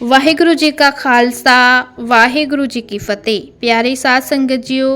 ਵਾਹਿਗੁਰੂ ਜੀ ਕਾ ਖਾਲਸਾ, ਵਾਹਿਗੁਰੂ ਜੀ ਕੀ ਫਤਿਹ। ਪਿਆਰੀ ਸਾਧ ਸੰਗਤ ਜੀਓ,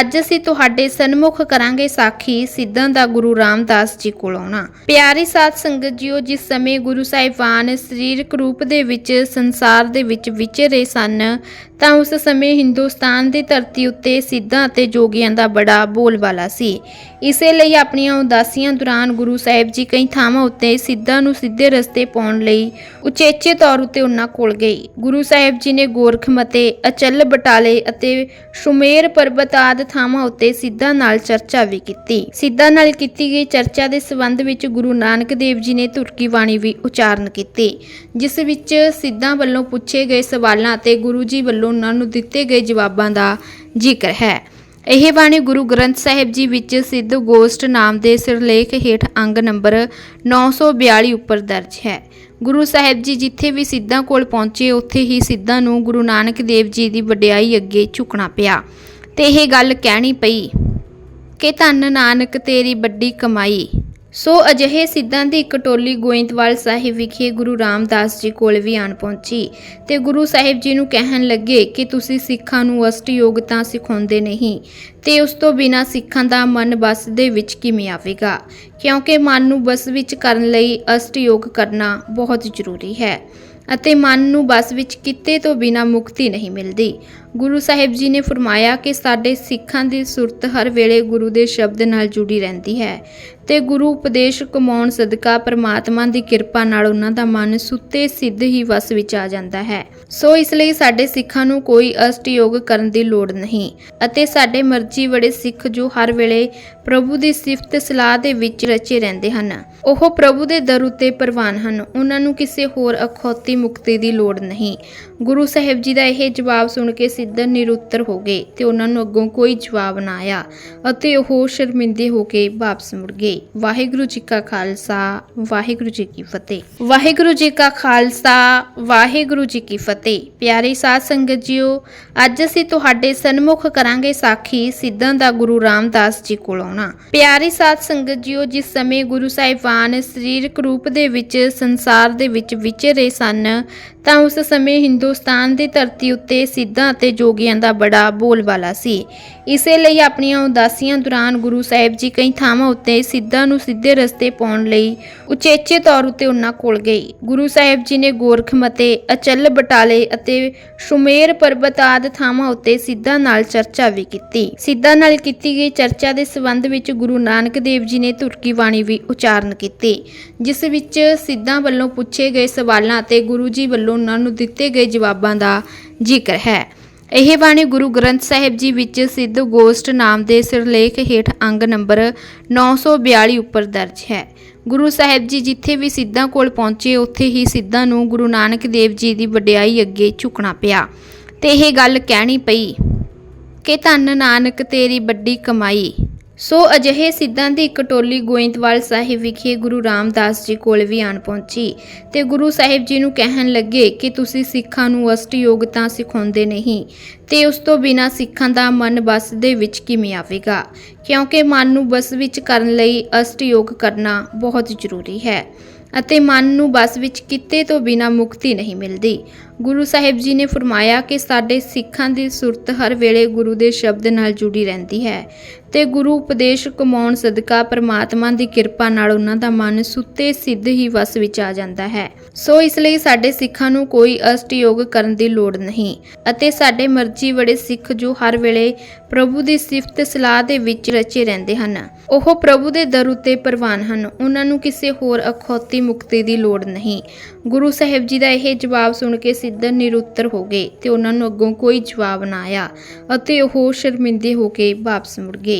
ਅੱਜ ਅਸੀਂ ਤੁਹਾਡੇ ਸਨਮੁਖ ਕਰਾਂਗੇ ਸਾਖੀ ਸਿੱਧਾਂ ਦਾ ਗੁਰੂ ਰਾਮਦਾਸ ਜੀ ਕੋਲ ਆਉਣਾ। ਪਿਆਰੀ ਸਾਧ ਸੰਗਤ ਜੀਓ, ਜਿਸ ਸਮੇਂ ਗੁਰੂ ਸਾਹਿਬਾਨ ਸਰੀਰਕ ਰੂਪ ਦੇ ਵਿੱਚ, ਸੰਸਾਰ ਦੇ ਵਿੱਚ ਵਿਚਰੇ ਸਨ, ਤਾਂ ਉਸ ਸਮੇਂ ਹਿੰਦੁਸਤਾਨ ਦੀ ਧਰਤੀ ਉੱਤੇ ਸਿੱਧਾਂ ਅਤੇ ਜੋਗੀਆਂ ਦਾ ਬੜਾ ਬੋਲਬਾਲਾ ਸੀ। ਇਸੇ ਲਈ ਆਪਣੀਆਂ ਉਦਾਸੀਆਂ ਦੌਰਾਨ ਗੁਰੂ ਸਾਹਿਬ ਜੀ ਕਈ ਥਾਵਾਂ ਉੱਤੇ ਸਿੱਧਾਂ ਨੂੰ ਸਿੱਧੇ ਰਸਤੇ ਪਾਉਣ ਲਈ ਉਚੇਚੇ ਤੌਰ ਉੱਤੇ ਉਹਨਾਂ ਕੋਲ ਗਈ। ਗੁਰੂ ਸਾਹਿਬ ਜੀ ਨੇ ਗੋਰਖਮਤੇ ਅਚਲ ਬਟਾਲੇ ਅਤੇ ਸ਼ੁਮੇਰ ਪਰਬਤ ਆਦਿ ਥਾਵਾਂ ਉੱਤੇ ਸਿੱਧਾਂ ਨਾਲ ਚਰਚਾ ਵੀ ਕੀਤੀ। ਸਿੱਧਾਂ ਨਾਲ ਕੀਤੀ ਗਈ ਚਰਚਾ ਦੇ ਸੰਬੰਧ ਵਿੱਚ ਗੁਰੂ ਨਾਨਕ ਦੇਵ ਜੀ ਨੇ ਤੁਰਕੀ ਬਾਣੀ ਵੀ ਉਚਾਰਨ ਕੀਤੀ, ਜਿਸ ਵਿੱਚ ਸਿੱਧਾਂ ਵੱਲੋਂ ਪੁੱਛੇ ਗਏ ਸਵਾਲਾਂ ਅਤੇ ਗੁਰੂ ਜੀ ਵੱਲੋਂ ਉਹਨਾਂ ਨੂੰ ਦਿੱਤੇ ਗਏ ਜਵਾਬਾਂ ਦਾ ਜ਼ਿਕਰ ਹੈ। ਇਹ ਬਾਣੀ ਗੁਰੂ ਗ੍ਰੰਥ ਸਾਹਿਬ ਜੀ ਵਿੱਚ ਸਿੱਧ ਗੋਸ਼ਟ ਨਾਮ ਦੇ ਸਿਰਲੇਖ ਹੇਠ ਅੰਗ ਨੰਬਰ 942 ਉੱਪਰ ਦਰਜ ਹੈ। ਗੁਰੂ ਸਾਹਿਬ ਜੀ ਜਿੱਥੇ ਵੀ ਸਿੱਧਾਂ ਕੋਲ ਪਹੁੰਚੇ, ਉੱਥੇ ਹੀ ਸਿੱਧਾਂ ਨੂੰ ਗੁਰੂ ਨਾਨਕ ਦੇਵ ਜੀ ਦੀ ਵਡਿਆਈ ਅੱਗੇ ਝੁਕਣਾ ਪਿਆ। ਤੇ ਇਹ ਗੱਲ ਕਹਿਣੀ ਪਈ ਕਿ ਧੰਨ ਨਾਨਕ ਤੇਰੀ ਵੱਡੀ ਕਮਾਈ ਸੋ ਅਜਿਹੇ ਸਿੱਧਾਂ ਦੀ ਇੱਕ ਟੋਲੀ ਗੋਇੰਦਵਾਲ ਸਾਹਿਬ ਵਿਖੇ ਗੁਰੂ ਰਾਮਦਾਸ ਜੀ ਕੋਲ ਵੀ ਆਣ ਪਹੁੰਚੀ ਤੇ ਗੁਰੂ ਸਾਹਿਬ ਜੀ ਨੂੰ ਕਹਿਣ ਲੱਗੇ ਕਿ ਤੁਸੀਂ ਸਿੱਖਾਂ ਨੂੰ ਅਸ਼ਟ ਯੋਗਤਾ ਸਿਖਾਉਂਦੇ ਨਹੀਂ ਤੇ ਉਸ ਤੋਂ ਬਿਨਾ ਸਿੱਖਾਂ ਦਾ ਮਨ ਬਸ ਦੇ ਵਿੱਚ ਕਿਵੇਂ ਆਵੇਗਾ? ਕਿਉਂਕਿ ਮਨ ਨੂੰ ਬਸ ਵਿੱਚ ਕਰਨ ਲਈ ਅਸ਼ਟ ਯੋਗ ਕਰਨਾ ਬਹੁਤ ਜ਼ਰੂਰੀ ਹੈ ਅਤੇ ਮਨ ਨੂੰ ਬਸ ਵਿੱਚ ਕਿਤੇ ਤੋਂ ਬਿਨਾ ਮੁਕਤੀ ਨਹੀਂ ਮਿਲਦੀ। ਗੁਰੂ ਸਾਹਿਬ ਜੀ ਨੇ ਫਰਮਾਇਆ ਕਿ ਸਾਡੇ ਸਿੱਖਾਂ ਦੀ ਸੁਰਤ ਹਰ ਵੇਲੇ ਗੁਰੂ ਦੇ ਸ਼ਬਦ ਨਾਲ ਜੁੜੀ ਰਹਿੰਦੀ ਹੈ ਤੇ ਗੁਰੂ ਉਪਦੇਸ਼ ਕਮਾਉਣ ਸਦਕਾ ਪ੍ਰਮਾਤਮਾ ਦੀ ਕਿਰਪਾ ਨਾਲ ਉਹਨਾਂ ਦਾ ਮਨ ਸੁੱਤੇ ਸਿੱਧ ਹੀ ਵਸ ਵਿੱਚ ਆ ਜਾਂਦਾ ਹੈ। ਸੋ ਇਸ ਲਈ ਸਾਡੇ ਸਿੱਖਾਂ ਨੂੰ ਕੋਈ ਅਸ਼ਟ ਯੋਗ ਕਰਨ ਦੀ ਲੋੜ ਨਹੀਂ ਅਤੇ ਸਾਡੇ ਮਰਜ਼ੀ ਬੜੇ ਸਿੱਖ ਜੋ ਹਰ ਵੇਲੇ ਪ੍ਰਭੂ ਦੀ ਸਿਫਤ ਸਲਾਹ ਦੇ ਵਿੱਚ ਰਚੇ ਰਹਿੰਦੇ ਹਨ। ਉਹ ਪ੍ਰਭੂ ਦੇ ਦਰ ਉਤੇ ਪ੍ਰਵਾਨ ਹਨ। ਉਹਨਾਂ ਨੂੰ ਕਿਸੇ ਹੋਰ ਅਖੌਤੀ ਮੁਕਤੀ ਦੀ ਲੋੜ ਨਹੀਂ। ਗੁਰੂ ਸਾਹਿਬ ਜੀ ਦਾ ਇਹ ਜਵਾਬ ਸੁਣ ਕੇ ਸਿੱਧ ਨਿਰੁੱਤਰ ਹੋ ਗਏ ਤੇ ਉਹਨਾਂ ਨੂੰ ਅੱਗੋਂ ਕੋਈ ਜਵਾਬ ਨਾ ਆਇਆ ਅਤੇ ਉਹ ਸ਼ਰਮਿੰਦੇ ਹੋ ਕੇ ਵਾਪਸ ਮੁੜ ਗਏ। ਵਾਹਿਗੁਰੂ ਜੀ ਕਾ ਖਾਲਸਾ, ਵਾਹਿਗੁਰੂ ਜੀ ਕੀ ਫਤਿਹ। ਵਾਹਿਗੁਰੂ ਜੀ ਕਾ ਖਾਲਸਾ, ਵਾਹਿਗੁਰੂ ਜੀ ਕੀ ਫਤਿਹ। ਪਿਆਰੀ ਸਾਧ ਸੰਗਤ ਜੀਓ, ਅੱਜ ਅਸੀਂ ਤੁਹਾਡੇ ਸਨਮੁਖ ਕਰਾਂਗੇ ਸਾਖੀ ਸਿੱਧਾਂ ਦਾ ਗੁਰੂ ਰਾਮਦਾਸ ਜੀ ਕੋਲ ਆਉਣਾ। ਪਿਆਰੀ ਸਾਧ ਸੰਗਤ ਜੀਓ, ਜਿਸ ਸਮੇਂ ਗੁਰੂ ਸਾਹਿਬਾਨ ਸਰੀਰਕ ਰੂਪ ਦੇ ਵਿੱਚ ਸੰਸਾਰ ਦੇ ਵਿੱਚ ਵਿਚਰੇ ਸਨ ਤਾਂ ਉਸ ਸਮੇਂ ਹਿੰਦੁਸਤਾਨ ਦੀ ਧਰਤੀ ਉੱਤੇ ਸਿੱਧਾਂ ਅਤੇ ਜੋਗੀਆਂ ਦਾ ਬੜਾ ਬੋਲਬਾਲਾ ਸੀ। ਇਸੇ ਲਈ ਆਪਣੀਆਂ ਉਦਾਸੀਆਂ ਦੌਰਾਨ ਗੁਰੂ ਸਾਹਿਬ ਜੀ ਕਈ ਥਾਵਾਂ ਉੱਤੇ ਸਿੱਧਾਂ ਨੂੰ ਸਿੱਧੇ ਰਸਤੇ ਪਾਉਣ ਲਈ ਉਚੇਚੇ ਤੌਰ ਉੱਤੇ ਉਹਨਾਂ ਕੋਲ ਗਏ। ਗੁਰੂ ਸਾਹਿਬ ਜੀ ਨੇ ਗੋਰਖਮਤੇ ਅਚਲ ਬਟਾਲੇ ਅਤੇ ਸ਼ੁਮੇਰ ਪਰਬਤ ਆਦਿ ਥਾਵਾਂ ਉੱਤੇ ਸਿੱਧਾਂ ਨਾਲ ਚਰਚਾ ਵੀ ਕੀਤੀ। ਸਿੱਧਾਂ ਨਾਲ ਕੀਤੀ ਗਈ ਚਰਚਾ ਦੇ ਸੰਬੰਧ ਵਿੱਚ ਗੁਰੂ ਨਾਨਕ ਦੇਵ ਜੀ ਨੇ ਤੁਰਕੀ ਬਾਣੀ ਵੀ ਉਚਾਰਨ ਕੀਤੀ, ਜਿਸ ਵਿੱਚ ਸਿੱਧਾਂ ਵੱਲੋਂ ਪੁੱਛੇ ਗਏ ਸਵਾਲਾਂ ਅਤੇ ਗੁਰੂ ਜੀ ਵੱਲੋਂ ਉਹਨਾਂ ਨੂੰ ਦਿੱਤੇ ਗਏ ਜਵਾਬਾਂ ਦਾ ਜ਼ਿਕਰ ਹੈ। ਇਹ ਬਾਣੀ ਗੁਰੂ ਗ੍ਰੰਥ ਸਾਹਿਬ ਜੀ ਵਿੱਚ ਸਿੱਧ ਗੋਸ਼ਟ ਨਾਮ ਦੇ ਸਿਰਲੇਖ ਹੇਠ ਅੰਗ ਨੰਬਰ 942 ਉੱਪਰ ਦਰਜ ਹੈ। ਗੁਰੂ ਸਾਹਿਬ ਜੀ ਜਿੱਥੇ ਵੀ ਸਿੱਧਾਂ ਕੋਲ ਪਹੁੰਚੇ, ਉੱਥੇ ਹੀ ਸਿੱਧਾਂ ਨੂੰ ਗੁਰੂ ਨਾਨਕ ਦੇਵ ਜੀ ਦੀ ਵਡਿਆਈ ਅੱਗੇ ਝੁਕਣਾ ਪਿਆ। ਤੇ ਇਹ ਗੱਲ ਕਹਿਣੀ ਪਈ ਕਿ ਧੰਨ ਨਾਨਕ ਤੇਰੀ ਵੱਡੀ ਕਮਾਈ ਸੋ ਅਜਿਹੇ ਸਿੱਧਾਂ ਦੀ ਇੱਕ ਟੋਲੀ ਗੋਇੰਦਵਾਲ ਸਾਹਿਬ ਵਿਖੇ ਗੁਰੂ ਰਾਮਦਾਸ ਜੀ ਕੋਲ ਵੀ ਆਣ ਪਹੁੰਚੀ ਤੇ ਗੁਰੂ ਸਾਹਿਬ ਜੀ ਨੂੰ ਕਹਿਣ ਲੱਗੇ ਕਿ ਤੁਸੀਂ ਸਿੱਖਾਂ ਨੂੰ ਅਸ਼ਟ ਯੋਗਤਾ ਸਿਖਾਉਂਦੇ ਨਹੀਂ ਤੇ ਉਸ ਤੋਂ ਬਿਨਾ ਸਿੱਖਾਂ ਦਾ ਮਨ ਬਸ ਦੇ ਵਿੱਚ ਕਿਵੇਂ ਆਵੇਗਾ? ਕਿਉਂਕਿ ਮਨ ਨੂੰ ਬਸ ਵਿੱਚ ਕਰਨ ਲਈ ਅਸਟਯੋਗ ਕਰਨਾ ਬਹੁਤ ਜ਼ਰੂਰੀ ਹੈ ਅਤੇ ਮਨ ਨੂੰ ਬਸ ਵਿੱਚ ਕਿਤੇ ਤੋਂ ਬਿਨਾ ਮੁਕਤੀ ਨਹੀਂ ਮਿਲਦੀ। ਗੁਰੂ ਸਾਹਿਬ ਜੀ ਨੇ ਫਰਮਾਇਆ ਕਿ ਸਾਡੇ ਸਿੱਖਾਂ ਦੀ ਸੁਰਤ ਹਰ ਵੇਲੇ ਗੁਰੂ ਦੇ ਸ਼ਬਦ ਨਾਲ ਜੁੜੀ ਰਹਿੰਦੀ ਹੈ। ਤੇ ਗੁਰੂ ਉਪਦੇਸ਼ ਕਮਾਉਣ ਸਦਕਾ ਪ੍ਰਮਾਤਮਾ ਦੀ ਕਿਰਪਾ ਨਾਲ ਉਹਨਾਂ ਦਾ ਮਨ ਸੁੱਤੇ ਸਿੱਧ ਹੀ ਵਸ ਵਿੱਚ ਆ ਜਾਂਦਾ ਹੈ। ਸੋ ਇਸ ਲਈ ਸਾਡੇ ਸਿੱਖਾਂ ਨੂੰ ਕੋਈ ਅਸ਼ਟ ਯੋਗ ਕਰਨ ਦੀ ਲੋੜ ਨਹੀਂ ਅਤੇ ਸਾਡੇ ਮਰਜ਼ੀ ਵੜੇ ਸਿੱਖ ਜੋ ਹਰ ਵੇਲੇ ਪ੍ਰਭੂ ਦੀ ਸਿਫਤ ਸਲਾਹ ਦੇ ਵਿੱਚ ਰਚੇ ਰਹਿੰਦੇ ਹਨ। ਉਹ ਪ੍ਰਭੂ ਦੇ ਦਰ ਉਤੇ ਪ੍ਰਵਾਨ ਹਨ। ਉਹਨਾਂ ਨੂੰ ਕਿਸੇ ਹੋਰ ਅਖੌਤੀ ਮੁਕਤੀ ਦੀ ਲੋੜ ਨਹੀਂ। ਗੁਰੂ ਸਾਹਿਬ ਜੀ ਦਾ ਇਹ ਜਵਾਬ ਸੁਣ ਕੇ ਸਿੱਧਰ ਨਿਰੁੱਤਰ ਹੋ ਗਏ ਤੇ ਉਹਨਾਂ ਨੂੰ ਅੱਗੋਂ ਕੋਈ ਜਵਾਬ ਨਾ ਆਇਆ ਅਤੇ ਉਹ ਸ਼ਰਮਿੰਦੇ ਹੋ ਕੇ ਵਾਪਸ ਮੁੜ ਗਏ।